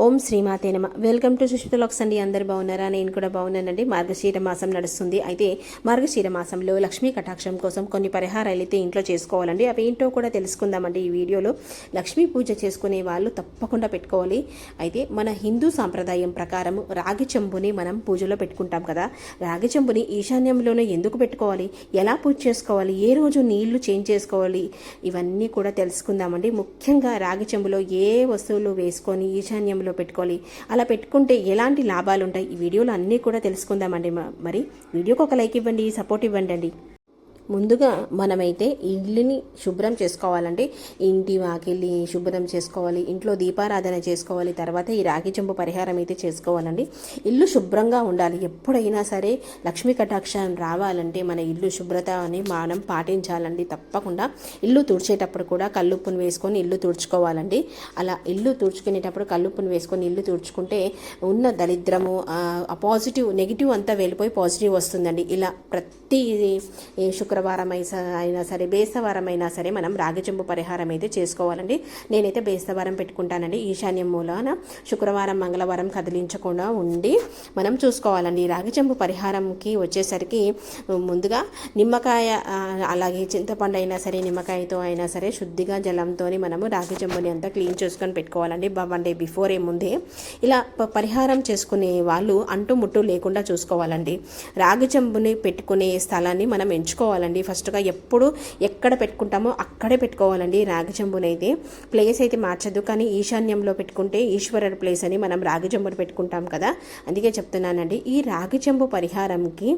ఓం శ్రీమాతే నమ. Welcome to సుష్మితలాక్స్ అండి. అందరు బాగున్నారా? నేను కూడా బాగున్నానండి. మార్గశీర మాసం నడుస్తుంది. అయితే మార్గశీర మాసంలో లక్ష్మీ కటాక్షం కోసం కొన్ని పరిహారాలు అయితే ఇంట్లో చేసుకోవాలండి. అవి ఏంటో కూడా తెలుసుకుందామండి ఈ వీడియోలో. లక్ష్మీ పూజ చేసుకునే వాళ్ళు తప్పకుండా పెట్టుకోవాలి. అయితే మన హిందూ సాంప్రదాయం ప్రకారం రాగి చెంబుని మనం పూజలో పెట్టుకుంటాం కదా. రాగి చెంబుని ఈశాన్యంలోనే ఎందుకు పెట్టుకోవాలి? ఎలా పూజ చేసుకోవాలి? ఏ రోజు నీళ్ళు చేంజ్ చేసుకోవాలి? ఇవన్నీ కూడా తెలుసుకుందామండి. ముఖ్యంగా రాగి చెంబులో ఏ వస్తువులు వేసుకొని ఈశాన్యం ఈశాన్యంలో పెట్టుకోవాలి. అలా పెట్టుకుంటే ఎలాంటి లాభాలు ఉంటాయి ఈ వీడియోలో అన్నీ కూడా తెలుసుకుందామండి మరి. వీడియోకి ఒక లైక్ ఇవ్వండి సపోర్ట్ ఇవ్వండి అండి ముందుగా మనమైతే ఇల్లుని శుభ్రం చేసుకోవాలంటే ఇంటి వాకిలి శుభ్రం చేసుకోవాలి ఇంట్లో దీపారాధన చేసుకోవాలి తర్వాత ఈ రాగి చెంపు పరిహారం అయితే చేసుకోవాలండి. ఇల్లు శుభ్రంగా ఉండాలి. ఎప్పుడైనా సరే లక్ష్మీ కటాక్షం రావాలంటే మన ఇల్లు శుభ్రత అని మనం పాటించాలండి. తప్పకుండా ఇల్లు తుడిచేటప్పుడు కూడా కల్లుప్పును వేసుకొని ఇల్లు తుడుచుకోవాలండి. అలా ఇల్లు తుడుచుకునేటప్పుడు కల్లుప్పును వేసుకొని ఇల్లు తుడుచుకుంటే ఉన్న దరిద్రము ఆ పాజిటివ్ నెగిటివ్ అంతా వెళ్ళిపోయి పాజిటివ్ వస్తుందండి. ఇలా ప్రతి శుక్ర శుక్రవారం అయినా సరే బేస్తవారం అయినా సరే మనం రాగి చెంబు పరిహారం అయితే చేసుకోవాలండి. నేనైతే బేస్తవారం పెట్టుకుంటానండి. ఈశాన్యం మూలాన శుక్రవారం మంగళవారం కదిలించకుండా ఉండి మనం చూసుకోవాలండి. ఈ రాగి చెంబు పరిహారంకి వచ్చేసరికి ముందుగా నిమ్మకాయ అలాగే చింతపండు అయినా సరే నిమ్మకాయతో అయినా సరే శుద్ధిగా జలంతో మనము రాగి చెంబుని అంతా క్లీన్ చేసుకొని పెట్టుకోవాలండి. వన్ డే బిఫోర్ ఏముందే ఇలా ప- పరిహారం చేసుకునే వాళ్ళు అంటు ముట్టు లేకుండా చూసుకోవాలండి. రాగి చెంబుని పెట్టుకునే స్థలాన్ని మనం ఎంచుకోవాలి పెట్టుకోవాలండి. ఫస్ట్గా ఎప్పుడు ఎక్కడ పెట్టుకుంటామో అక్కడే పెట్టుకోవాలండి రాగి జంబునైతే ప్లేస్ అయితే మార్చదు కానీ ఈశాన్యంలో పెట్టుకుంటే ఈశ్వరుడు ప్లేస్ అని మనం రాగి చెంబుని పెట్టుకుంటాం కదా. అందుకే చెప్తున్నానండి ఈ రాగి చెంబు పరిహారంకి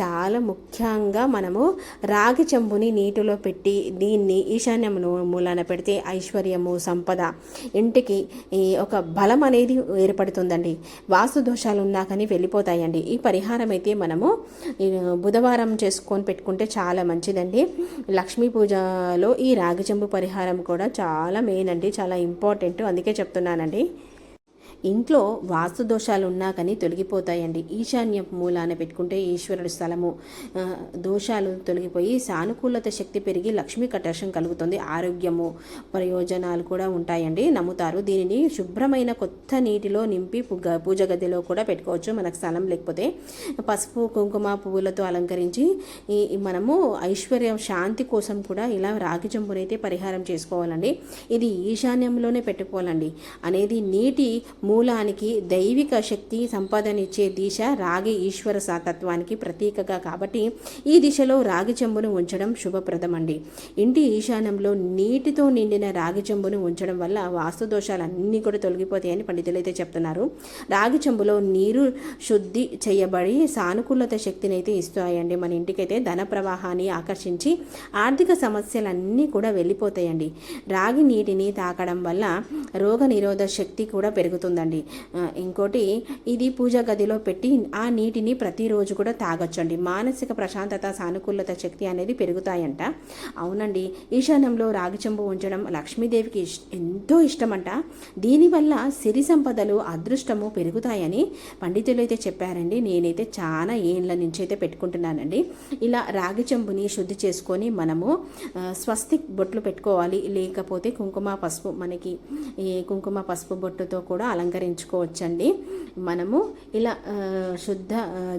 చాలా ముఖ్యంగా మనము రాగి చెంబుని నీటిలో పెట్టి దీన్ని ఈశాన్యంలో మూలాన పెడితే ఐశ్వర్యము సంపద ఇంటికి ఈ ఒక బలం అనేది ఏర్పడుతుందండి. వాస్తు దోషాలు ఉన్నా కానీ వెళ్ళిపోతాయండి. ఈ పరిహారం అయితే మనము బుధవారం చేసుకొని పెట్టుకుంటే చాలా చాలా మంచిదండి. లక్ష్మీ పూజలో ఈ రాగి చెంబు పరిహారం కూడా చాలా మెయిన్ అండి చాలా ఇంపార్టెంట్ అందుకే చెప్తున్నానండి. ఇంట్లో వాస్తు దోషాలు ఉన్నా కానీ తొలగిపోతాయండి. ఈశాన్య మూలాన పెట్టుకుంటే ఈశ్వరుడి స్థలము. దోషాలు తొలగిపోయి సానుకూలత శక్తి పెరిగి లక్ష్మీ కటాక్షం కలుగుతుంది. ఆరోగ్యము ప్రయోజనాలు కూడా ఉంటాయండి. నమ్ముతారు. దీనిని శుభ్రమైన కొత్త నీటిలో నింపి పూజ గదిలో కూడా పెట్టుకోవచ్చు. మనకు స్థలం లేకపోతే పసుపు కుంకుమ పువ్వులతో అలంకరించి ఈ మనము ఐశ్వర్యం శాంతి కోసం కూడా ఇలా రాగి చెంబునైతే పరిహారం చేసుకోవాలండి. ఇది ఈశాన్యంలోనే పెట్టుకోవాలండి. అనేది నీటి మూలానికి దైవిక శక్తి సంపాదనిచ్చే దిశ రాగి ఈశ్వర సాతత్వానికి ప్రతీకగా కాబట్టి ఈ దిశలో రాగి చెంబును ఉంచడం శుభప్రదం అండి ఇంటి ఈశాన్యంలో నీటితో నిండిన రాగి చెంబును ఉంచడం వల్ల వాస్తు దోషాలన్నీ కూడా తొలగిపోతాయని పండితులు అయితే చెప్తున్నారు. రాగి చెంబులో నీరు శుద్ధి చేయబడి సానుకూలత శక్తిని అయితే ఇస్తాయండి. మన ఇంటికైతే ధన ప్రవాహాన్ని ఆకర్షించి ఆర్థిక సమస్యలన్నీ కూడా వెళ్ళిపోతాయండి. రాగి నీటిని తాకడం వల్ల రోగ నిరోధ శక్తి కూడా పెరుగుతుంది. ఉంటుందండి ఇంకోటి ఇది పూజ గదిలో పెట్టి ఆ నీటిని ప్రతిరోజు కూడా తాగొచ్చండి. మానసిక ప్రశాంతత సానుకూలత శక్తి అనేది పెరుగుతాయంట. అవునండి. ఈశాన్యంలో రాగి చెంబు ఉంచడం లక్ష్మీదేవికి ఇష్- ఎంతో ఇష్టమంట. దీనివల్ల సిరి సంపదలు అదృష్టము పెరుగుతాయని పండితులు అయితే చెప్పారండి. నేనైతే చాలా ఏండ్ల నుంచి అయితే పెట్టుకుంటున్నానండి. ఇలా రాగి చెంబుని శుద్ధి చేసుకొని మనము స్వస్తిక్ బొట్లు పెట్టుకోవాలి. లేకపోతే కుంకుమ పసుపు మనకి ఈ కుంకుమ పసుపు బొట్టుతో కూడా అలంకరించుకోవచ్చండి. మనము ఇలా శుద్ధ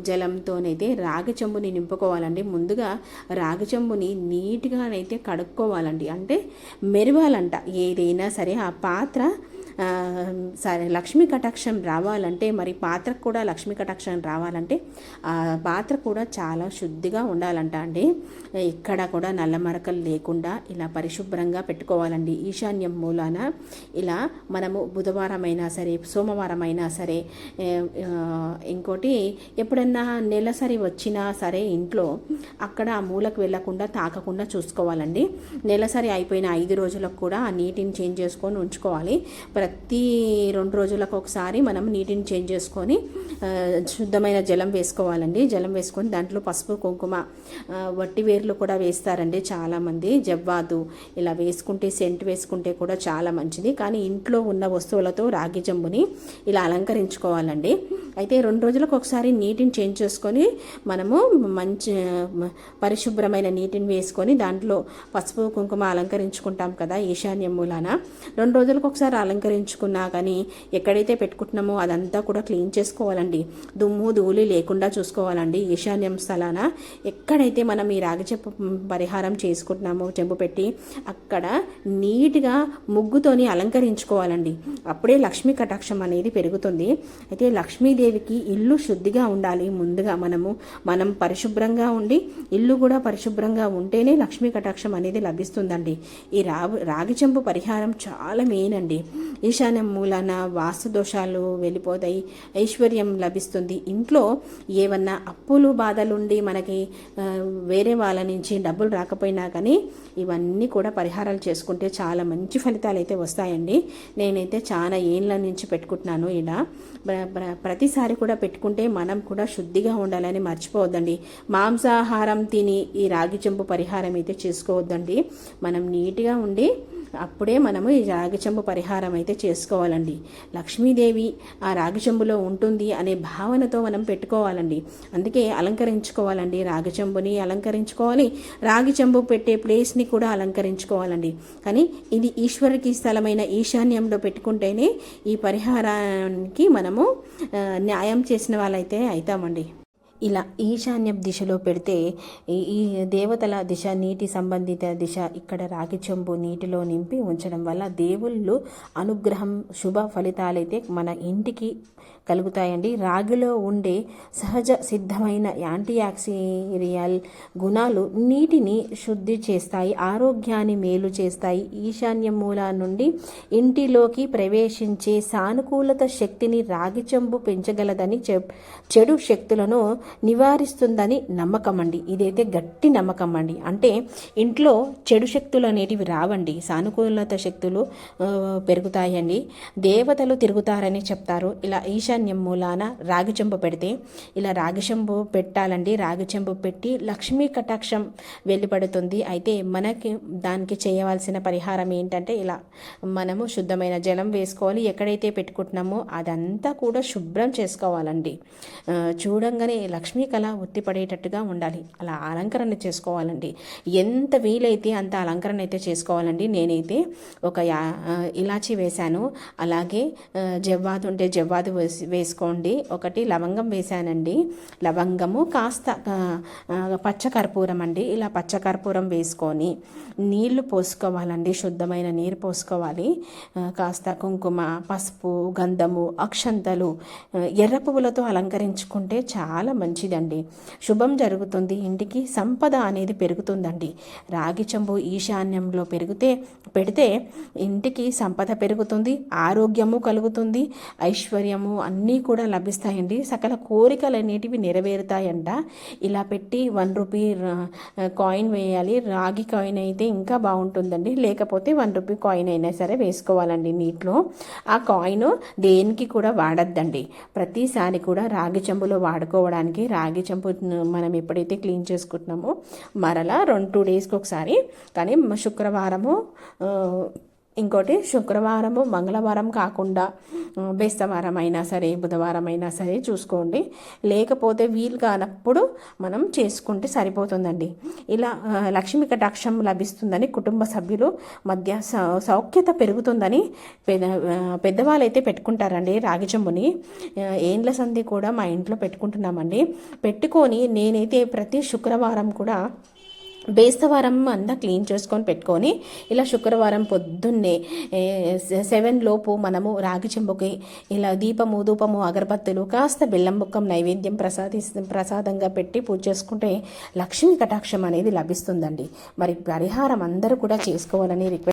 జలంతోనైతే రాగి చెంబుని నింపుకోవాలండి. ముందుగా రాగి చెంబుని నీట్గానైతే కడుక్కోవాలండి. అంటే మెరవాలంట. ఏదైనా సరే ఆ పాత్ర సరే లక్ష్మీ కటాక్షం రావాలంటే మరి పాత్రకు కూడా లక్ష్మీ కటాక్షం రావాలంటే పాత్ర కూడా చాలా శుద్ధిగా ఉండాలంట అండి. ఇక్కడ కూడా నల్ల మరకలు లేకుండా ఇలా పరిశుభ్రంగా పెట్టుకోవాలండి. ఈశాన్యం మూలాన ఇలా మనము బుధవారం అయినా సరే సోమవారం అయినా సరే ఇంకోటి ఎప్పుడన్నా నెలసరి వచ్చినా సరే ఇంట్లో అక్కడ ఆ మూలకు వెళ్ళకుండా తాకకుండా చూసుకోవాలండి. నెలసరి అయిపోయిన ఐదు రోజులకు కూడా ఆ నీటిని చేంజ్ చేసుకొని ఉంచుకోవాలి. ప్రతి రెండు రోజులకు ఒకసారి మనం నీటిని చేంజ్ చేసుకొని శుద్ధమైన జలం వేసుకోవాలండి. జలం వేసుకొని దాంట్లో పసుపు కుంకుమ వట్టి వేర్లు కూడా వేస్తారండి చాలామంది. జవ్వాదు ఇలా వేసుకుంటే సెంట్ వేసుకుంటే కూడా చాలా మంచిది. కానీ ఇంట్లో ఉన్న వస్తువులతో రాగి జంబుని ఇలా అలంకరించుకోవాలండి. అయితే రెండు రోజులకు ఒకసారి నీటిని చేంజ్ చేసుకొని మనము మంచి పరిశుభ్రమైన నీటిని వేసుకొని దాంట్లో పసుపు కుంకుమ అలంకరించుకుంటాం కదా ఈశాన్యం మూలాన. రెండు రోజులకు ఒకసారి అలంకరించుకొని అలంకరించుకున్నా కానీ ఎక్కడైతే పెట్టుకుంటున్నామో అదంతా కూడా క్లీన్ చేసుకోవాలండి. దుమ్ము ధూళి లేకుండా చూసుకోవాలండి. ఈశాన్యం స్థలాన ఎక్కడైతే మనం ఈ రాగి చెప్పు పరిహారం చేసుకుంటున్నామో చెంపు పెట్టి అక్కడ నీట్గా ముగ్గుతోని అలంకరించుకోవాలండి. అప్పుడే లక్ష్మీ కటాక్షం అనేది పెరుగుతుంది. అయితే లక్ష్మీదేవికి ఇల్లు శుద్ధిగా ఉండాలి. ముందుగా మనము మనం పరిశుభ్రంగా ఉండి ఇల్లు కూడా పరిశుభ్రంగా ఉంటేనే లక్ష్మీ కటాక్షం అనేది లభిస్తుందండి. ఈ రా రాగి చెంపు పరిహారం చాలా మెయిన్ అండి. ఈశాన్యం మూలాన వాస్తు దోషాలు వెళ్ళిపోతాయి. ఐశ్వర్యం లభిస్తుంది. ఇంట్లో ఏమన్నా అప్పులు బాధలుండి మనకి వేరే వాళ్ళ నుంచి డబ్బులు రాకపోయినా కానీ ఇవన్నీ కూడా పరిహారాలు చేసుకుంటే చాలా మంచి ఫలితాలు అయితే వస్తాయండి. నేనైతే చాలా ఏళ్ళ నుంచి పెట్టుకుంటున్నాను ఇలా ప్రతిసారి కూడా పెట్టుకుంటే మనం కూడా శుద్ధిగా ఉండాలని మర్చిపోవద్దండి. మాంసాహారం తిని ఈ రాగి చెంపు పరిహారం అయితే చేసుకోవద్దండి. మనం నీట్గా ఉండి అప్పుడే మనము ఈ రాగి చెంబు పరిహారం అయితే చేసుకోవాలండి. లక్ష్మీదేవి ఆ రాగి చెంబులో ఉంటుంది అనే భావనతో మనం పెట్టుకోవాలండి. అందుకే అలంకరించుకోవాలండి రాగి చెంబుని అలంకరించుకోవాలి. రాగి చెంబు పెట్టే ప్లేస్ని కూడా అలంకరించుకోవాలండి. కానీ ఇది ఈశ్వరుకి స్థలమైన ఈశాన్యంలో పెట్టుకుంటేనే ఈ పరిహారానికి మనము న్యాయం చేసిన వాళ్ళైతే అవుతామండి. ఇలా ఈశాన్య దిశలో పెడితే ఈ ఈ దేవతల దిశ నీటి సంబంధిత దిశ ఇక్కడ రాగి చెంబు నీటిలో నింపి ఉంచడం వల్ల దేవుళ్ళు అనుగ్రహం శుభ ఫలితాలైతే మన ఇంటికి కలుగుతాయండి. రాగిలో ఉండే సహజ సిద్ధమైన యాంటీయాక్సిరియల్ గుణాలు నీటిని శుద్ధి చేస్తాయి ఆరోగ్యాన్ని మేలు చేస్తాయి. ఈశాన్య మూల నుండి ఇంటిలోకి ప్రవేశించే సానుకూలత శక్తిని రాగి చెంబు పెంచగలదని చెప్ చెడు శక్తులను నివారిస్తుందని నమ్మకం అండి ఇదైతే గట్టి నమ్మకం అండి అంటే ఇంట్లో చెడు శక్తులు అనేటివి రావండి. సానుకూలత శక్తులు పెరుగుతాయండి. దేవతలు తిరుగుతారని చెప్తారు. ఇలా ఈశాన్యం మూలాన రాగి చెంబు పెడితే ఇలా రాగి చెంబు పెట్టాలండి రాగి చెంబు పెట్టి లక్ష్మీ కటాక్షం వెళ్ళిపడుతుంది అయితే మనకి దానికి చేయవలసిన పరిహారం ఏంటంటే ఇలా మనము శుద్ధమైన జలం వేసుకోవాలి. ఎక్కడైతే పెట్టుకుంటున్నామో అదంతా కూడా శుభ్రం చేసుకోవాలండి. చూడంగానే లక్ష్మీ కళ ఉత్తిపడేటట్టుగా ఉండాలి. అలా అలంకరణ చేసుకోవాలండి. ఎంత వీలైతే అంత అలంకరణ అయితే చేసుకోవాలండి. నేనైతే ఒక యా ఇలాచి వేశాను. అలాగే జవ్వాదు ఉంటే జవ్వాదు వేసి వేసుకోండి. ఒకటి లవంగం వేశానండి లవంగము కాస్త పచ్చకర్పూరం అండి. ఇలా పచ్చకర్పూరం వేసుకొని నీళ్ళు పోసుకోవాలండి. శుద్ధమైన నీరు పోసుకోవాలి. కాస్త కుంకుమ పసుపు గంధము అక్షంతలు ఎర్ర పువ్వులతో అలంకరించుకుంటే చాలా మంచిదండి. శుభం జరుగుతుంది. ఇంటికి సంపద అనేది పెరుగుతుందండి. రాగి చెంబు ఈశాన్యంలో పెరిగితే పెడితే ఇంటికి సంపద పెరుగుతుంది. ఆరోగ్యము కలుగుతుంది. ఐశ్వర్యము అన్నీ కూడా లభిస్తాయండి. సకల కోరికలు అనేటివి నెరవేరుతాయంట. ఇలా పెట్టి వన్ రూపీ కాయిన్ వేయాలి. రాగి కాయిన్ అయితే ఇంకా బాగుంటుందండి. లేకపోతే వన్ రూపీ కాయిన్ అయినా సరే వేసుకోవాలండి నీటిలో. ఆ కాయిన్ దేనికి కూడా వాడద్దండి. ప్రతిసారి కూడా రాగి చెంబులో వాడుకోవడానికి రాగి చెంబు మనం ఎప్పుడైతే క్లీన్ చేసుకుంటున్నామో మరలా రెండు టూ డేస్కి ఒకసారి. కానీ శుక్రవారము ఇంకోటి శుక్రవారము మంగళవారం కాకుండా బేస్తవారం అయినా సరే బుధవారం అయినా సరే చూసుకోండి. లేకపోతే వీలు కానప్పుడు మనం చేసుకుంటే సరిపోతుందండి. ఇలా ఆ, లక్ష్మీ కటాక్షం లభిస్తుందని కుటుంబ సభ్యులు మధ్య సౌ- సౌఖ్యత పెరుగుతుందని పెద్ద పెద్దవాళ్ళు అయితే పెట్టుకుంటారండి రాగి చెంబుని. ఏండ్ల సంధి కూడా మా ఇంట్లో పెట్టుకుంటున్నామండి. పెట్టుకొని నేనైతే ప్రతి శుక్రవారం కూడా బేస్తవారం అంతా క్లీన్ చేసుకొని పెట్టుకొని ఇలా శుక్రవారం పొద్దున్నే సెవెన్ లోపు మనము రాగి చెంబుకి ఇలా దీపము ధూపము అగరబత్తులు కాస్త బెల్లం ముక్కం నైవేద్యం ప్రసాది ప్రసాదంగా పెట్టి పూజ చేసుకుంటే లక్ష్మీ కటాక్షం అనేది లభిస్తుందండి. మరి పరిహారం అందరూ కూడా చేసుకోవాలని రిక్వెస్ట్